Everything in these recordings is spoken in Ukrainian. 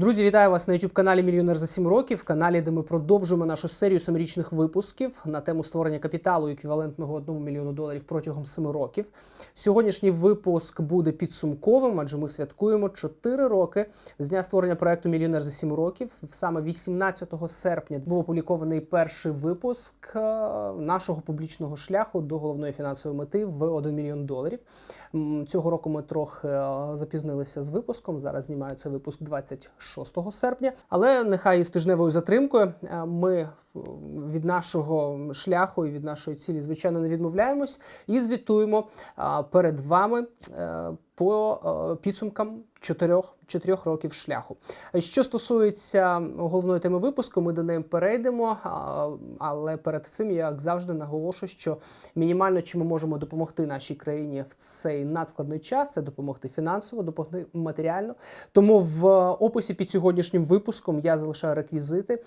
Друзі, вітаю вас на youtube каналі Мільйонер за 7 років. Каналі, де ми продовжуємо нашу серію семирічних випусків на тему створення капіталу еквівалентного 1 мільйону доларів протягом 7 років. Сьогоднішній випуск буде підсумковим, адже ми святкуємо 4 роки з дня створення проекту Мільйонер за 7 років. Саме 18 серпня був опублікований перший випуск е, нашого публічного шляху до головної фінансової мети в 1 мільйон доларів. Цього року ми трохи е, запізнилися з випуском. Зараз знімаю цей випуск 26 серпня. Але нехай із тижневою затримкою е, ми від нашого шляху і від нашої цілі, звичайно, не відмовляємось і звітуємо перед вами е, по е, підсумкам чотирьох, чотирьох років шляху. Що стосується головної теми випуску, ми до неї перейдемо. Але перед цим, я, як завжди, наголошую, що мінімально чим ми можемо допомогти нашій країні в цей надскладний час, це допомогти фінансово, допомогти матеріально. Тому в описі під сьогоднішнім випуском я залишаю реквізити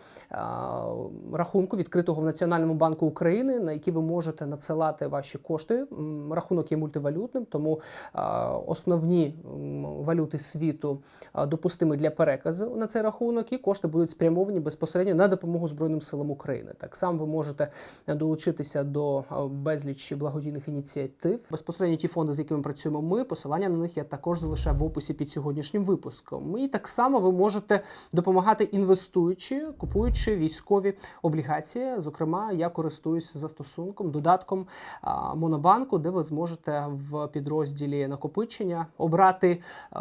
рахунку відкритого в Національному банку України, на які ви можете надсилати ваші кошти. Рахунок є мультивалютним, тому основні валюти світу допустимі для переказу на цей рахунок, і кошти будуть спрямовані безпосередньо на допомогу Збройним силам України. Так само ви можете долучитися до безлічі благодійних ініціатив. Безпосередньо ті фонди, з якими працюємо ми, посилання на них я також залишаю в описі під сьогоднішнім випуском. І так само ви можете допомагати інвестуючи, купуючи військові облігації. Зокрема, я користуюсь застосунком, додатком Монобанку, де ви зможете в підрозділі накопичення обрати е,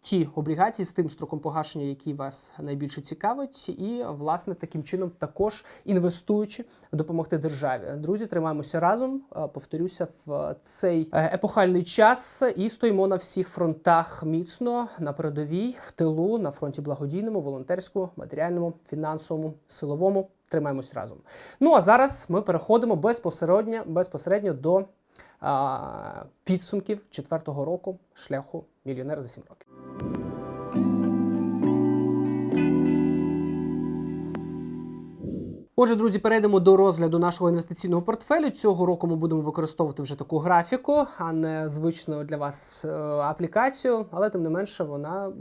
ті облігації з тим строком погашення, який вас найбільше цікавить, і власне таким чином також інвестуючи допомогти державі. Друзі, тримаємося разом. Е, Повторюся, в цей е, епохальний час і стоїмо на всіх фронтах міцно на передовій, в тилу, на фронті благодійному, волонтерському, матеріальному, фінансовому, силовому. Тримаємось разом. Ну а зараз ми переходимо безпосередньо, безпосередньо до а, підсумків четвертого року шляху мільйонера за 7 років. Отже, друзі, перейдемо до розгляду нашого інвестиційного портфелю. Цього року ми будемо використовувати вже таку графіку, а не звичну для вас е, аплікацію. Але тим не менше, вона,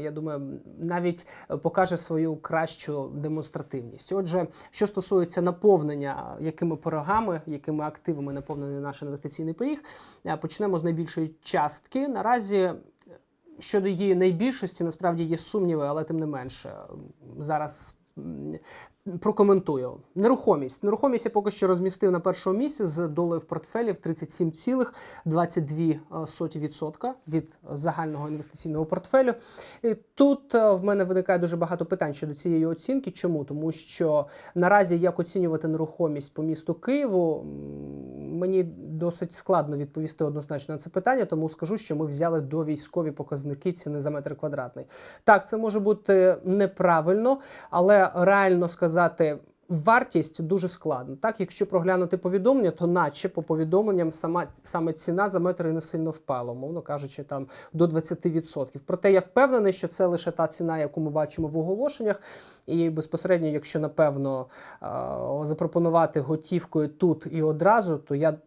я думаю, навіть покаже свою кращу демонстративність. Отже, що стосується наповнення, якими порогами, якими активами наповнений наш інвестиційний поріг, е, почнемо з найбільшої частки. Наразі щодо її найбільшості, насправді є сумніви, але тим не менше зараз. Прокоментую нерухомість. Нерухомість я поки що розмістив на першому місці з долею в портфелі в 37,22% від загального інвестиційного портфелю. І тут е, в мене виникає дуже багато питань щодо цієї оцінки. Чому? Тому що наразі як оцінювати нерухомість по місту Києву, мені досить складно відповісти однозначно на це питання, тому скажу, що ми взяли до військові показники ціни за метр квадратний. Так, це може бути неправильно, але реально сказати. Вартість дуже складно. Так, якщо проглянути повідомлення, то наче по повідомленням сама саме ціна за метр не сильно впала, мовно кажучи, там до 20%. Проте я впевнений, що це лише та ціна, яку ми бачимо в оголошеннях. І безпосередньо, якщо напевно запропонувати готівкою тут і одразу, то я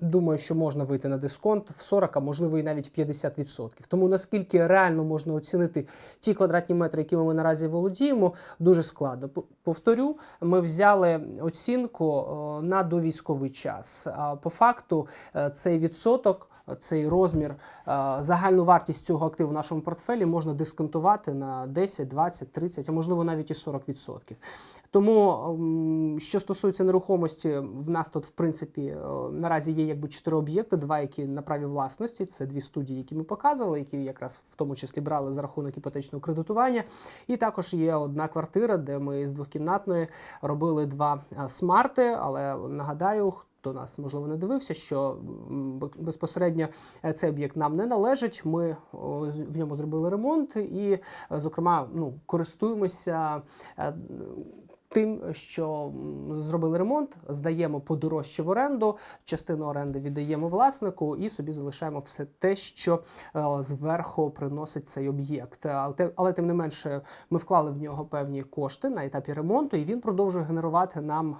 Думаю, що можна вийти на дисконт в 40, а можливо і навіть 50%. Тому наскільки реально можна оцінити ті квадратні метри, якими ми наразі володіємо, дуже складно. Повторю, ми взяли оцінку е, на довійськовий час. А по факту е, цей відсоток. Цей розмір, е, загальну вартість цього активу в нашому портфелі можна дисконтувати на 10, 20, 30, а можливо навіть і 40%. Тому, що стосується нерухомості, в нас тут, в принципі, е, наразі є якби чотири об'єкти, два, які на праві власності. Це дві студії, які ми показували, які якраз в тому числі брали за рахунок іпотечного кредитування. І також є одна квартира, де ми з двохкімнатної робили два е, смарти. Але нагадаю, хто нас можливо не дивився, що безпосередньо е, цей об'єкт нам не належить. Ми в ньому зробили ремонт і, зокрема, ну користуємося. Тим, що зробили ремонт, здаємо подорожче в оренду, частину оренди віддаємо власнику і собі залишаємо все те, що е, зверху приносить цей об'єкт. Але, але тим не менше, ми вклали в нього певні кошти на етапі ремонту, і він продовжує генерувати нам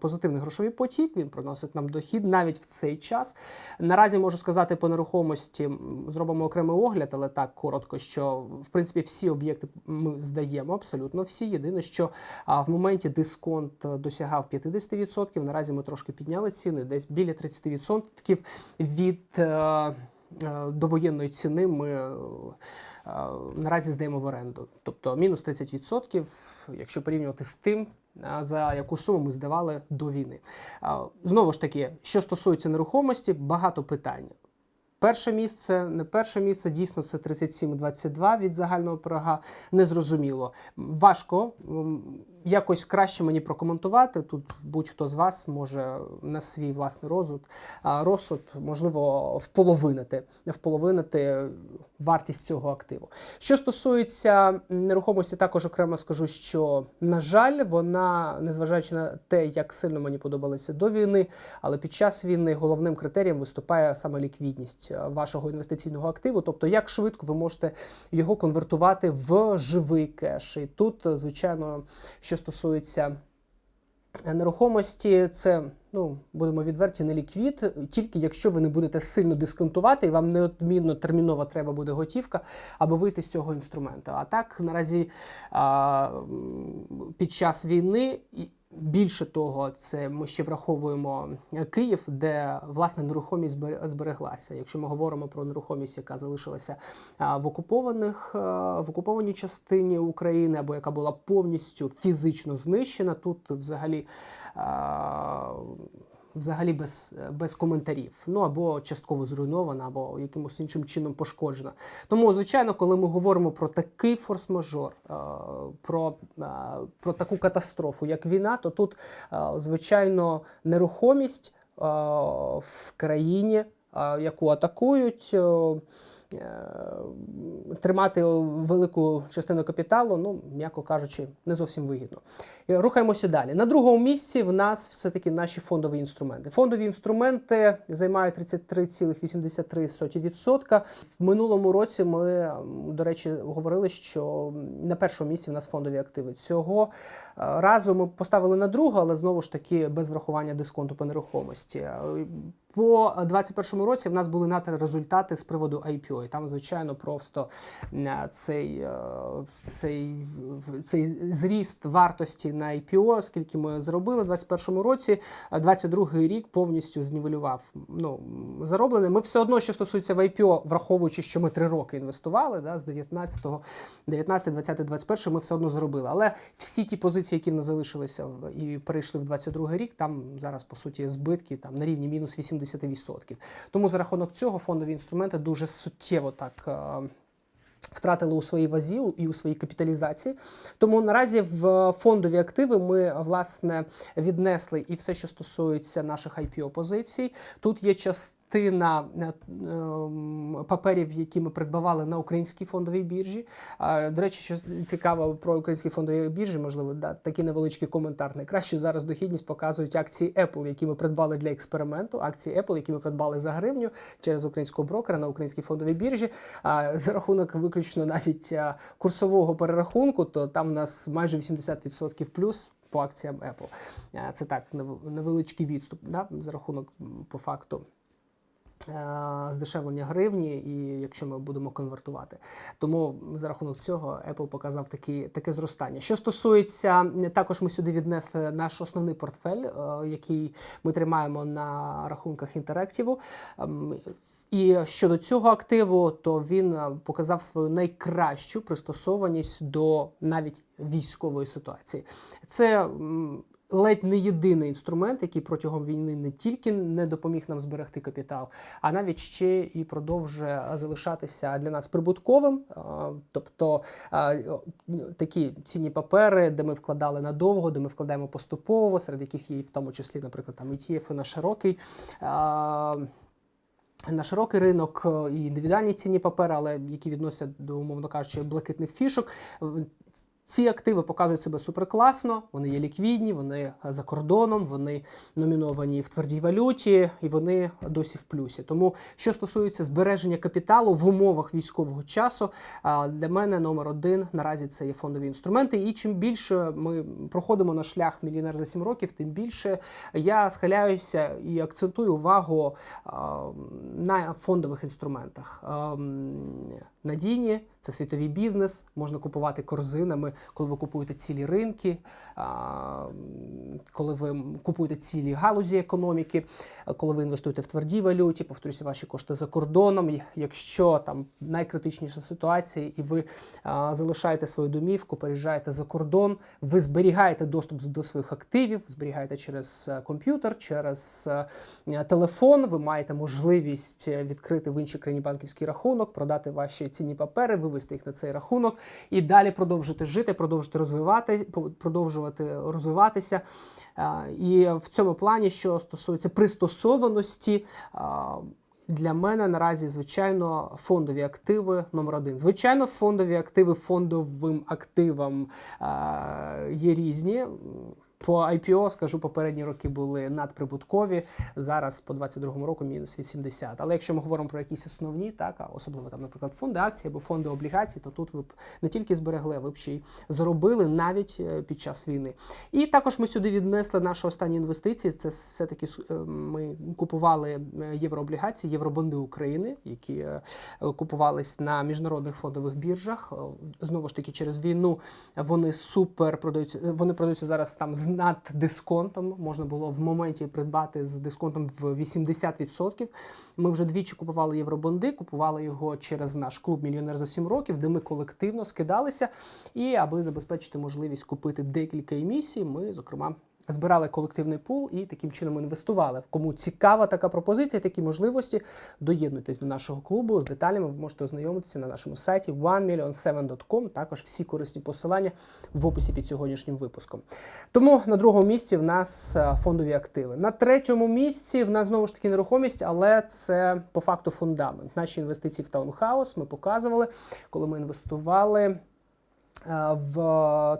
позитивний грошовий потік. Він приносить нам дохід навіть в цей час. Наразі можу сказати по нерухомості зробимо окремий огляд, але так коротко, що в принципі всі об'єкти ми здаємо абсолютно всі. Єдине, що в моменті дисконт е, досягав 50%, наразі ми трошки підняли ціни, десь біля 30% від. е, е, Довоєнної ціни ми наразі здаємо в оренду, тобто мінус 30%, якщо порівнювати з тим, за яку суму ми здавали до війни. Знову ж таки, що стосується нерухомості, багато питань. Перше місце, не перше місце, дійсно це 37,22 від загального пирога. Незрозуміло. Важко якось краще мені прокоментувати. Тут будь-хто з вас може на свій власний розсуд, розсуд можливо вполовинити, вполовинити вартість цього активу. Що стосується нерухомості, також окремо скажу, що на жаль, вона, незважаючи на те, як сильно мені подобалося до війни, але під час війни головним критерієм виступає саме ліквідність вашого інвестиційного активу, тобто як швидко ви можете його конвертувати в живий кеш. І тут, звичайно, що стосується е, нерухомості, це ну будемо відверті, не ліквід, тільки якщо ви не будете сильно дисконтувати, і вам неодмінно терміново треба буде готівка, аби вийти з цього інструменту. А так наразі а, під час війни. Більше того, це ми ще враховуємо Київ, де власне нерухомість збере- збереглася. Якщо ми говоримо про нерухомість, яка залишилася в окупованих в окупованій частині України, або яка була повністю фізично знищена, тут взагалі. Взагалі без, без коментарів, ну або частково зруйнована, або якимось іншим чином пошкоджена. Тому, звичайно, коли ми говоримо про такий форс-мажор, е, про, е, про таку катастрофу, як війна, то тут, е, звичайно, нерухомість в країні, яку атакують. Е, Тримати велику частину капіталу, ну м'яко кажучи, не зовсім вигідно. Рухаємося далі. На другому місці в нас все-таки наші фондові інструменти. Фондові інструменти займають 33,83%. В минулому році ми, до речі, говорили, що на першому місці в нас фондові активи. Цього е, разу ми поставили на другу, але знову ж таки без врахування дисконту по нерухомості. Е, По 2021 році в нас були нати результати з приводу IPO. І там, звичайно, просто е, цей, е, цей, цей зріст вартості на IPO, скільки ми зробили в 2021 році, а 22 рік повністю знівелював ну, зароблене. Ми все одно, що стосується в IPO, враховуючи, що ми три роки інвестували, да, з 19, 19, 20, 21 ми все одно заробили. Але всі ті позиції, які в нас залишилися і перейшли в 22 рік, там зараз по суті збитки там на рівні мінус 80%. Тому за рахунок цього фондові інструменти дуже суттєво так. е, Втратили у своїй вазі і у своїй капіталізації. Тому наразі в фондові активи ми власне віднесли і все, що стосується наших IPO позицій. Тут є частина е, ем, паперів, які ми придбавали на українській фондовій біржі. До речі, що цікаво про українські фондові біржі, можливо, да, такий невеличкий коментар. Найкращу зараз дохідність показують акції Apple, які ми придбали для експерименту. Акції Apple, які ми придбали за гривню через українського брокера на українській фондовій біржі. За рахунок виключно навіть курсового перерахунку, то там у нас майже 80% плюс. По акціям Apple. Це так, невеличкий відступ да, за рахунок по факту здешевлення гривні, і якщо ми будемо конвертувати. Тому за рахунок цього Apple показав такі, таке зростання. Що стосується, також ми сюди віднесли наш основний портфель, е, який ми тримаємо на рахунках інтерактиву. Ем, І щодо цього активу, то він е, показав свою найкращу пристосованість до навіть військової ситуації. Це ледь не єдиний інструмент, який протягом війни не тільки не допоміг нам зберегти капітал, а навіть ще і продовжує залишатися для нас прибутковим. Тобто такі цінні папери, де ми вкладали надовго, де ми вкладаємо поступово, серед яких є в тому числі, наприклад, там ETF на широкий. на широкий ринок і індивідуальні цінні папери, але які відносять до, умовно кажучи, блакитних фішок. Ці активи показують себе суперкласно, вони є ліквідні, вони за кордоном, вони номіновані в твердій валюті і вони досі в плюсі. Тому, що стосується збереження капіталу в умовах військового часу, для мене номер один наразі це є фондові інструменти. І чим більше ми проходимо на шлях мільйонер за 7 років, тим більше я схиляюся і акцентую увагу на фондових інструментах. Надійні це світовий бізнес, можна купувати корзинами, коли ви купуєте цілі ринки, коли ви купуєте цілі галузі економіки, коли ви інвестуєте в твердій валюті, повторюся, ваші кошти за кордоном. Якщо там найкритичніша ситуація, і ви залишаєте свою домівку, переїжджаєте за кордон, ви зберігаєте доступ до своїх активів, зберігаєте через е, комп'ютер, через е, телефон. Ви маєте можливість е, відкрити в іншій країні банківський рахунок, продати ваші цінні папери, вивести їх на цей рахунок і далі продовжити жити, продовжити розвивати, продовжувати розвиватися. І в цьому плані, що стосується пристосованості. Для мене наразі, звичайно, фондові активи номер один. Звичайно, фондові активи фондовим активам є різні. По IPO, скажу, попередні роки були надприбуткові. Зараз по 22 року мінус 80. Але якщо ми говоримо про якісь основні, так особливо там, наприклад, фонди акцій або фонди облігацій, то тут ви б не тільки зберегли, ви б ще й заробили навіть е, під час війни. І також ми сюди віднесли наші останні інвестиції. Це все-таки е, ми купували е, єврооблігації, євробонди України, які купувались на міжнародних фондових біржах. Знову ж таки, через війну вони супер продаються. Вони продаються зараз там з наддисконтом. Можна було в моменті придбати з дисконтом в 80%. Ми вже двічі купували євробонди, купували його через наш клуб Мільйонер за 7 років, де ми колективно скидалися. І аби забезпечити можливість купити декілька емісій, ми, зокрема. Збирали колективний пул і таким чином інвестували. Кому цікава така пропозиція, такі можливості, доєднуйтесь до нашого клубу. З деталями ви можете ознайомитися на нашому сайті 1million7.com. Також всі корисні посилання в описі під сьогоднішнім випуском. Тому на другому місці в нас е, фондові активи. На третьому місці в нас знову ж таки нерухомість, але це по факту фундамент. Наші інвестиції в таунхаус ми показували, коли ми інвестували. Е, В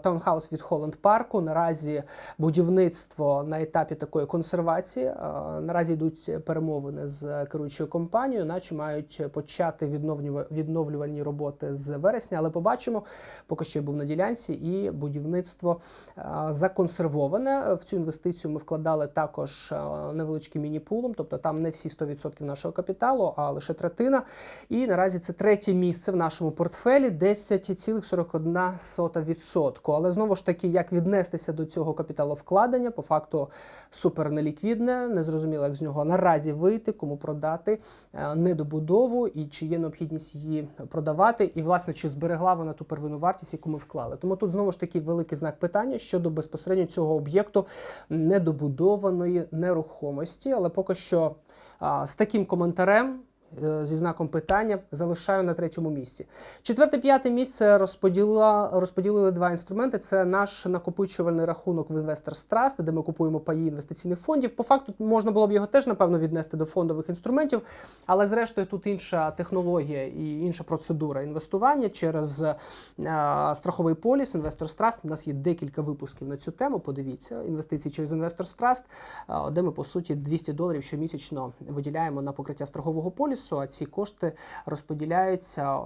таунхаус від Холланд Парку наразі будівництво на етапі такої консервації. Е, Наразі йдуть перемовини з керуючою компанією, наче мають почати відновлюва- відновлювальні роботи з вересня, але побачимо, поки що я був на ділянці, і будівництво е, законсервоване. В цю інвестицію ми вкладали також невеличким міні-пулом, тобто там не всі 100% нашого капіталу, а лише третина. І наразі це третє місце в нашому портфелі 10,41%. Але знову ж таки, як віднестися до цього капіталовкладення, по факту супер неліквідне, незрозуміло, як з нього наразі вийти, кому продати е, недобудову і чи є необхідність її продавати, і власне чи зберегла вона ту первинну вартість, яку ми вклали. Тому тут знову ж таки великий знак питання щодо безпосередньо цього об'єкту недобудованої нерухомості. Але поки що з таким коментарем. Е, Зі знаком питання залишаю на третьому місці. Четверте, п'яте місце розподілила, розподілили два інструменти. Це наш накопичувальний рахунок в Investors Trust, де ми купуємо паї інвестиційних фондів. По факту можна було б його теж напевно віднести до фондових інструментів, але зрештою тут інша технологія і інша процедура інвестування через е, страховий поліс Investors Trust. У нас є декілька випусків на цю тему. Подивіться інвестиції через Investors Trust, е, де ми по суті 200 доларів щомісячно виділяємо на покриття страхового полісу. А ці кошти розподіляються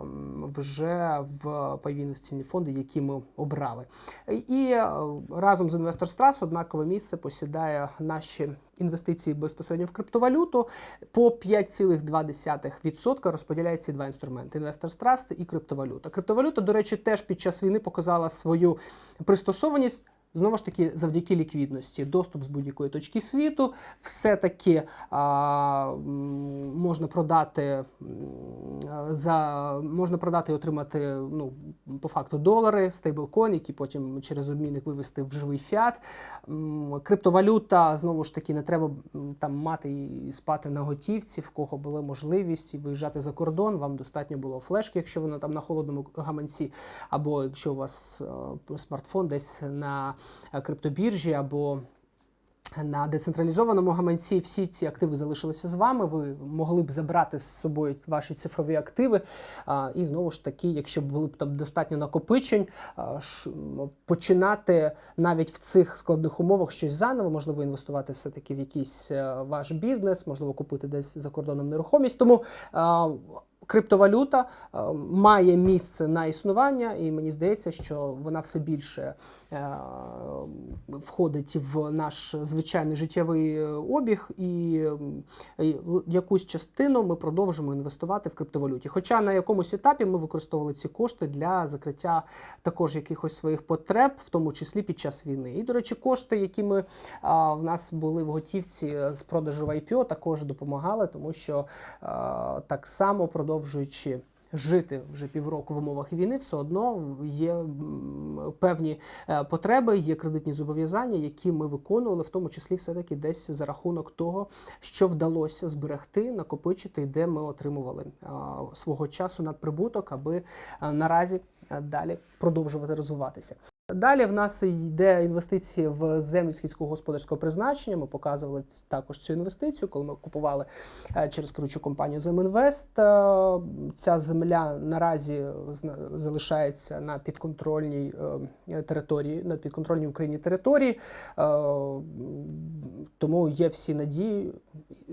вже в пайові фонди, які ми обрали. І е, разом з Investors Trust однакове місце посідає наші інвестиції безпосередньо в криптовалюту. По 5,2% розподіляють ці два інструменти: Investors Trust і криптовалюта. Криптовалюта, до речі, теж під час війни показала свою пристосованість. Знову ж таки, завдяки ліквідності, доступ з будь-якої точки світу, все-таки можна продати за можна продати і отримати ну, по факту долари, стейблкоін, які потім через обмінник вивести в живий фіат. Криптовалюта знову ж таки не треба там мати і спати на готівці, в кого була можливість виїжджати за кордон. Вам достатньо було флешки, якщо вона там на холодному гаманці, або якщо у вас е, смартфон десь на е, криптобіржі, або на децентралізованому гаманці всі ці активи залишилися з вами. Ви могли б забрати з собою ваші цифрові активи. І знову ж таки, якщо були б там достатньо накопичень, починати навіть в цих складних умовах щось заново, можливо, інвестувати все-таки в якийсь е, ваш бізнес, можливо, купити десь за кордоном нерухомість. Тому Криптовалюта е, має місце на існування, і мені здається, що вона все більше е, входить в наш звичайний життєвий е, обіг, і, якусь частину ми продовжимо інвестувати в криптовалюті. Хоча на якомусь етапі ми використовували ці кошти для закриття також якихось своїх потреб, в тому числі під час війни. І, до речі, кошти, які ми в нас були в готівці з продажу в IPO, також допомагали, тому що так само продовжуючи. Жити вже півроку в умовах війни, все одно є певні е, потреби, є кредитні зобов'язання, які ми виконували, в тому числі все-таки десь за рахунок того, що вдалося зберегти, накопичити, і де ми отримували свого часу надприбуток, аби наразі далі продовжувати розвиватися. Далі в нас йде інвестиції в землі сільськогосподарського призначення. Ми показували також цю інвестицію, коли ми купували е, через керуючу компанію Земінвест. Е, Ця земля наразі залишається на підконтрольній е, території, на підконтрольній Україні території. Тому є всі надії,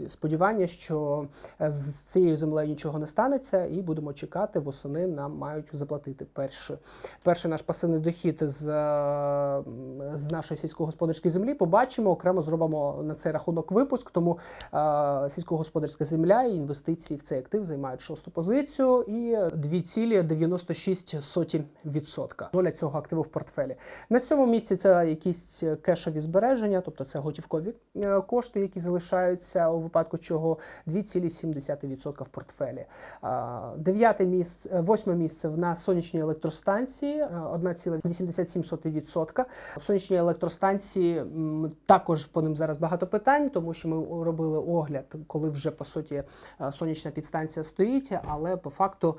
сподівання, що з цією землею нічого не станеться, і будемо чекати восени. Нам мають заплатити перший, перший наш пасивний дохід з, з е, з нашої сільськогосподарської землі. Побачимо, окремо зробимо на цей рахунок випуск. Тому е, сільськогосподарська земля і інвестиції в цей актив займають шосту позицію і 2,96%. Доля цього активу в портфелі. На цьому місці це якісь кешові збереження, тобто це готівкові е, кошти, які залишаються у випадку чого 2,7% в портфелі. Дев'яте місце, восьме місце в нас сонячні електростанції, 1,87%. 0,7%. Сонячні електростанції також по ним зараз багато питань, тому що ми робили огляд, коли вже по суті е, сонячна підстанція стоїть, але по факту.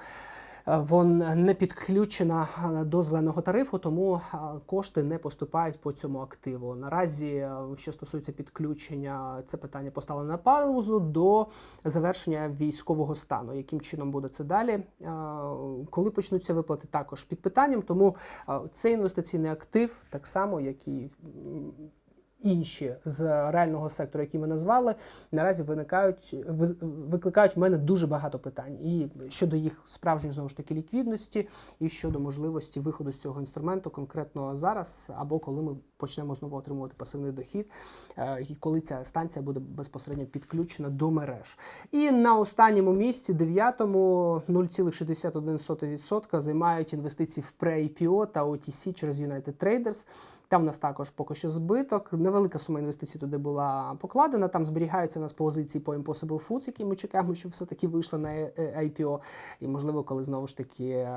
Вона не підключена до зеленого тарифу, тому кошти не поступають по цьому активу. Наразі, що стосується підключення, це питання поставлено на паузу до завершення військового стану. Яким чином буде це далі? Коли почнуться виплати, також під питанням. Тому цей інвестиційний актив, так само як і інші з реального сектору, які ми назвали, наразі виникають викликають в мене дуже багато питань і щодо їх справжньої знову ж таки ліквідності, і щодо можливості виходу з цього інструменту конкретно зараз, або коли ми почнемо знову отримувати пасивний дохід, е, і коли ця станція буде безпосередньо підключена до мереж. І на останньому місці, дев'ятому, 0,61% займають інвестиції в pre-IPO та OTC через United Traders. Там в нас також поки що збиток. Невелика сума інвестицій туди була покладена. Там зберігаються у нас позиції по Impossible Foods, які ми чекаємо, щоб все-таки вийшли на е, е, IPO. І можливо, коли знову ж таки е,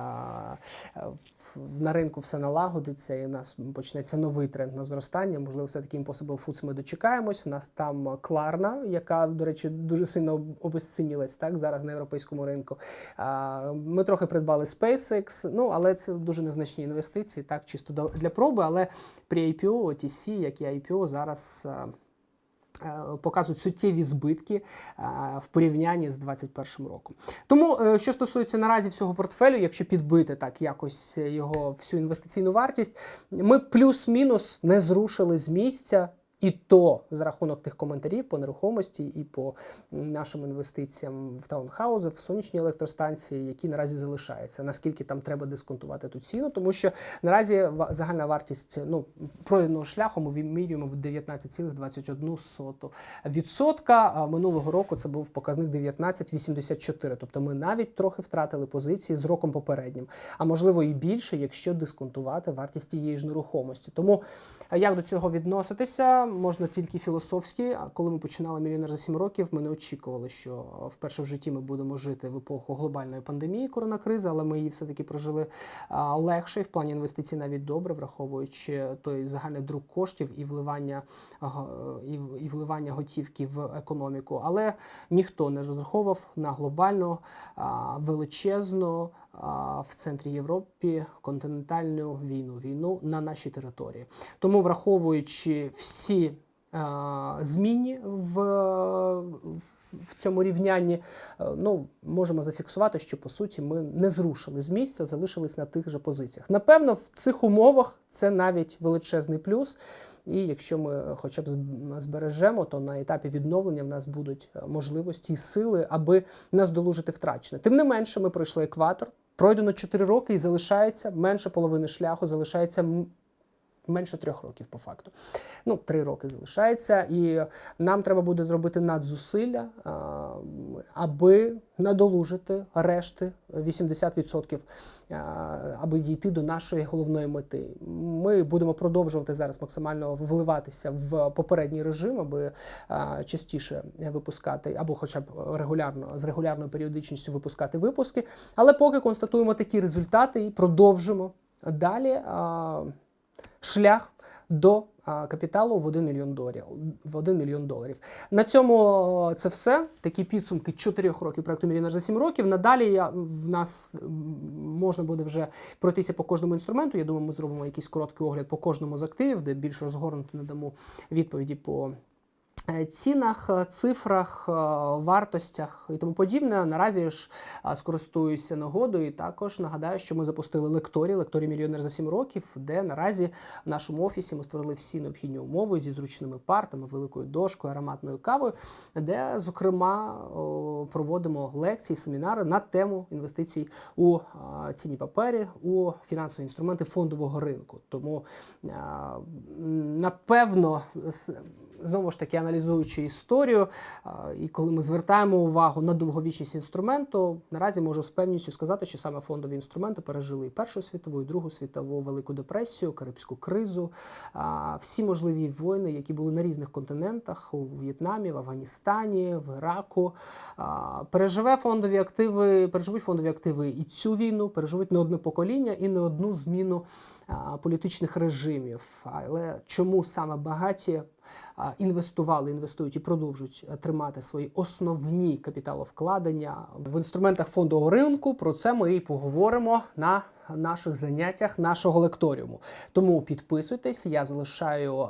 в- на ринку все налагодиться і у нас почнеться новий тренд на зростання. Можливо, все-таки Impossible Foods ми дочекаємось. В нас там Кларна, яка, до речі, дуже сильно об- обезцінилась так зараз на європейському ринку. Ми трохи придбали SpaceX, ну але це дуже незначні інвестиції, так чисто для проби. Але при IPO, OTC, як і IPO, зараз. Е, Показують суттєві збитки е, в порівнянні з 2021 роком. Тому, е, що стосується наразі всього портфелю, якщо підбити так якось його всю інвестиційну вартість, ми плюс-мінус не зрушили з місця. І то за рахунок тих коментарів по нерухомості і по нашим інвестиціям в таунхаузи, в сонячні електростанції, які наразі залишаються. Наскільки там треба дисконтувати ту ціну, тому що наразі загальна вартість ну пройденого шляху ми вимірюємо в 19,21 відсотка. А минулого року це був показник 19,84. Тобто ми навіть трохи втратили позиції з роком попереднім, а можливо і більше, якщо дисконтувати вартість тієї ж нерухомості. Тому як до цього відноситися? Можна тільки філософськи. А Коли ми починали мільйонер за 7 років, ми не очікували, що вперше в житті ми будемо жити в епоху глобальної пандемії коронакризи, але ми її все-таки прожили а, легше в плані інвестицій навіть добре, враховуючи той загальний друк коштів і вливання і, вливання готівки в економіку. Але ніхто не розраховував на глобальну а, величезну в центрі Європи континентальну війну, війну на нашій території. Тому, враховуючи всі е, змінні в, в, в цьому рівнянні, е, ну, можемо зафіксувати, що по суті ми не зрушили з місця, залишились на тих же позиціях. Напевно, в цих умовах це навіть величезний плюс. І якщо ми хоча б збережемо, то на етапі відновлення в нас будуть е, можливості і сили, аби наздолужити втрачене. Тим не менше, ми пройшли екватор. Пройдено 4 роки і залишається менше половини шляху, залишається менше трьох років по факту. Ну, три роки залишається, і нам треба буде зробити надзусилля, аби надолужити решти 80%, аби дійти до нашої головної мети. Ми будемо продовжувати зараз максимально вливатися в попередній режим, аби частіше випускати, або хоча б регулярно з регулярною періодичністю випускати випуски. Але поки констатуємо такі результати і продовжимо далі. Шлях до капіталу в 1 мільйон доларів. В 1 мільйон доларів. На цьому це все. Такі підсумки 4 років проекту Мільйонер за 7 років. Надалі я, в нас можна буде вже пройтися по кожному інструменту. Я думаю, ми зробимо якийсь короткий огляд по кожному з активів, де більш розгорнуто надамо відповіді по. Е, Цінах, е, цифрах, е, вартостях і тому подібне. Наразі ж скористуюся нагодою і також нагадаю, що ми запустили лекторій, лекторій мільйонер за 7 років, де наразі в нашому офісі ми створили всі необхідні умови зі зручними партами, великою дошкою, ароматною кавою, де, зокрема, проводимо лекції, семінари на тему інвестицій у цінні папері, у фінансові інструменти фондового ринку. Тому напевно. Знову ж таки, аналізуючи історію, і коли ми звертаємо увагу на довговічність інструменту, наразі можу з певністю сказати, що саме фондові інструменти пережили і Першу світову, і Другу світову, Велику депресію, Карибську кризу, всі можливі війни, які були на різних континентах у В'єтнамі, в Афганістані, в Іраку. Переживе фондові активи, переживуть фондові активи і цю війну, переживуть не одне покоління і не одну зміну політичних режимів. Але чому саме багаті? Інвестували, інвестують і продовжують е, тримати свої основні капіталовкладення в інструментах фондового ринку. Про це ми і поговоримо на наших заняттях нашого лекторіуму. Тому підписуйтесь, я залишаю е,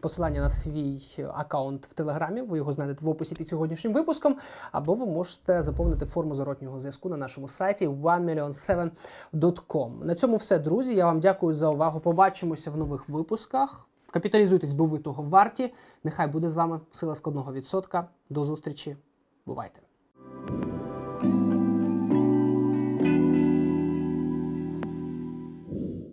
посилання на свій аккаунт в Телеграмі. Ви його знайдете в описі під сьогоднішнім випуском, або ви можете заповнити форму зворотнього зв'язку на нашому сайті 1million7.com. На цьому все, друзі. Я вам дякую за увагу. Побачимося в нових випусках. Капіталізуйтесь, бо ви того варті. Нехай буде з вами сила складного відсотка. До зустрічі. Бувайте!